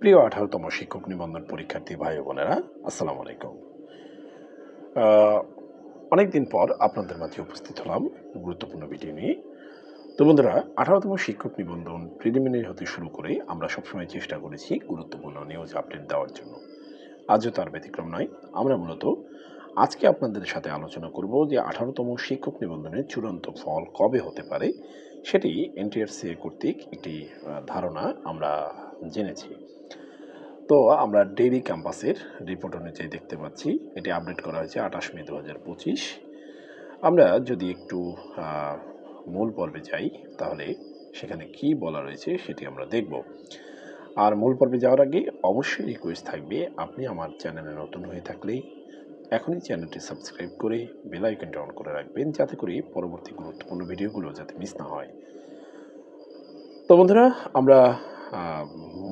প্রিয় আঠারোতম শিক্ষক নিবন্ধন পরীক্ষার্থী ভাই বোনেরা, আসসালামু আলাইকুম। অনেক দিন পর আপনাদের মাঝে উপস্থিত হলাম গুরুত্বপূর্ণ ভিডিও নিয়ে। তো বন্ধুরা, আঠারোতম শিক্ষক নিবন্ধন প্রিলিমিনারি হতে শুরু করে আমরা সবসময় চেষ্টা করেছি গুরুত্বপূর্ণ নিউজ আপডেট দেওয়ার জন্য। আজও তার ব্যতিক্রম নয়। আমরা মূলত আজকে আপনাদের সাথে আলোচনা করব যে আঠারোতম শিক্ষক নিবন্ধনের চূড়ান্ত ফল কবে হতে পারে, সেটি এনটিআরসি কর্তৃক একটি ধারণা আমরা জেনেছি। তো আমরা ডেইরি ক্যাম্পাসের রিপোর্ট অনুযায়ী দেখতে পাচ্ছি। এটি আপডেট করা হয়েছে আঠাশ মে দু হাজার পঁচিশ। আমরা যদি একটু মূল পর্বে যাই, তাহলে সেখানে কি বলা রয়েছে সেটি আমরা দেখব। আর মূল পর্বে যাওয়ার আগে অবশ্যই রিকোয়েস্ট থাকবে, আপনি আমার চ্যানেলে নতুন হয়ে থাকলে এখনই চ্যানেলটি সাবস্ক্রাইব করে বেল আইকনটা অন করে রাখবেন, যাতে করে পরবর্তী গুরুত্বপূর্ণ ভিডিওগুলো যাতে মিস না হয়। তো বন্ধুরা, আমরা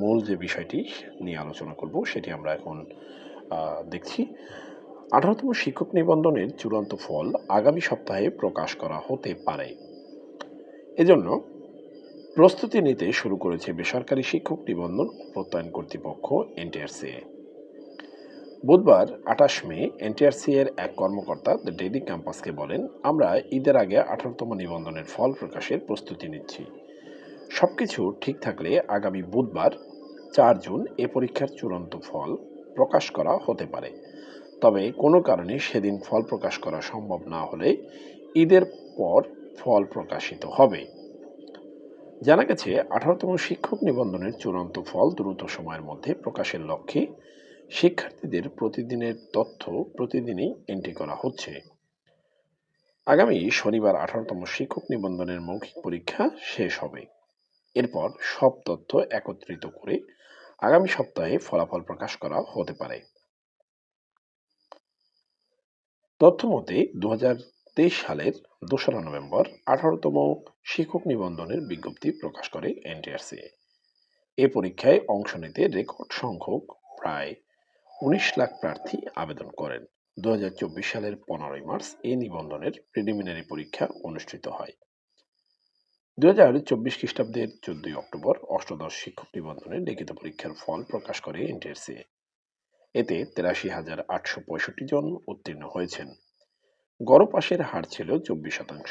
মূল যে বিষয়টি নিয়ে আলোচনা করব, সেটি আমরা এখন দেখছি। আঠারোতম শিক্ষক নিবন্ধনের চূড়ান্ত ফল আগামী সপ্তাহে প্রকাশ করা হতে পারে। এজন্য প্রস্তুতি নিতে শুরু করেছে বেসরকারি শিক্ষক নিবন্ধন প্রত্যয়ন কর্তৃপক্ষ এনটিআরসিএ বুধবার আঠাশ মে এনটিআরসি এর এক কর্মকর্তা দ্য ডেইলি ক্যাম্পাসকে বলেন, আমরা ঈদের আগে আঠারোতম নিবন্ধনের ফল প্রকাশের প্রস্তুতি নিচ্ছি। সবকিছু ঠিক থাকলে আগামী বুধবার চার জুন এ পরীক্ষার চূড়ান্ত ফল প্রকাশ করা হতে পারে। তবে কোনো কারণে সেদিন ফল প্রকাশ করা সম্ভব না হলে ঈদের পর ফল প্রকাশিত হবে। জানা গেছে, আঠারোতম শিক্ষক নিবন্ধনের চূড়ান্ত ফল দ্রুত সময়ের মধ্যে প্রকাশের লক্ষ্যে শিক্ষার্থীদের প্রতিদিনের তথ্য প্রতিদিনই এন্ট্রি করা হচ্ছে। আগামী শনিবার আঠারোতম শিক্ষক নিবন্ধনের মৌখিক পরীক্ষা শেষ হবে। এরপর সব তথ্য একত্রিত করে আগামী সপ্তাহে ফলাফল প্রকাশ করা হতে পারে। তথ্য মতে দু সালের দোসরা নভেম্বর আঠারোতম শিক্ষক নিবন্ধনের বিজ্ঞপ্তি প্রকাশ করে এনটিআরসি। এ পরীক্ষায় অংশ নিতে রেকর্ড সংখ্যক প্রায় উনিশ লাখ প্রার্থী আবেদন করেন। দু হাজার চব্বিশ সালের পনেরোই মার্চ এই নিবন্ধনের প্রিলিমিনারি পরীক্ষা অনুষ্ঠিত হয়। দু হাজার চব্বিশ খ্রিস্টাব্দের চোদ্দই অক্টোবর অষ্টাদশ শিক্ষক নিবন্ধনের লিখিত পরীক্ষার ফল প্রকাশ করে এনটিআরসি। এতে তেরাশি হাজার আটশো পঁয়ষট্টি জন উত্তীর্ণ হয়েছেন। গড় পাশের হার ছিল চব্বিশ শতাংশ।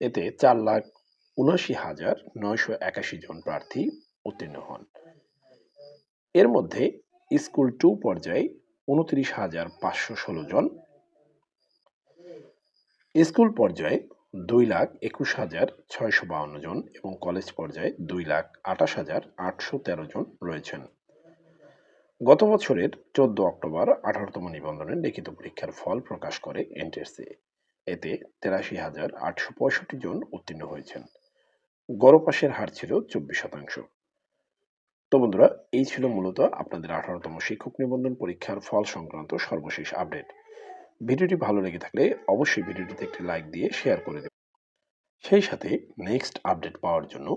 এতে চার লাখ উনআশি হাজার নয়শো একাশি জন প্রার্থী উত্তীর্ণ হন। এর মধ্যে স্কুল টু পর্যায়ে উনত্রিশ হাজার পাঁচশো ষোলো জন। স্কুল পর্যায়ে দুই লাখ একুশ হাজার ছয়শো বাউন্ন জন এবং কলেজ পর্যায়ে দুই লাখ আঠাশ হাজার আটশো তেরো জন রয়েছেন। গত বছরের চোদ্দ অক্টোবর আঠারোতম নিবন্ধনের লিখিত পরীক্ষার ফল প্রকাশ করে এনটিএসসি এতে তেরাশি হাজার আটশো পঁয়ষট্টি জন উত্তীর্ণ হয়েছেন। গড় পাশের হার ছিল চব্বিশ শতাংশ। তো বন্ধুরা, এই ছিল মূলত আপনাদের আঠারোতম শিক্ষক নিবন্ধন পরীক্ষার ফল সংক্রান্ত সর্বশেষ আপডেট। ভিডিওটি ভালো লেগে থাকলে অবশ্যই ভিডিওটিতে একটি লাইক দিয়ে শেয়ার করে দেবেন। সেই সাথে নেক্সট আপডেট পাওয়ার জন্য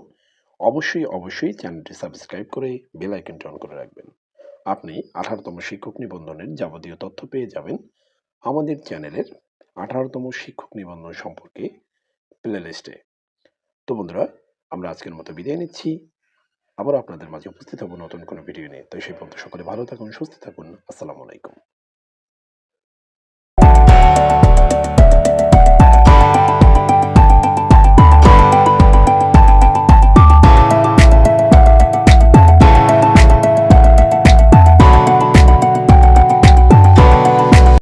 অবশ্যই অবশ্যই চ্যানেলটি সাবস্ক্রাইব করে বেল আইকনটি অন করে রাখবেন। আপনি আঠারোতম শিক্ষক নিবন্ধনের যাবতীয় তথ্য পেয়ে যাবেন আমাদের চ্যানেলের আঠারোতম শিক্ষক নিবন্ধন সম্পর্কে প্লে লিস্টে তো বন্ধুরা, আমরা আজকের মতো বিদায় নিচ্ছি। আবার আপনাদের মাঝে উপস্থিত হব নতুন কোনো ভিডিও নিয়ে। তো সেই পর্যন্ত সকলে ভালো থাকুন, সুস্থ থাকুন। আসসালামু আলাইকুম।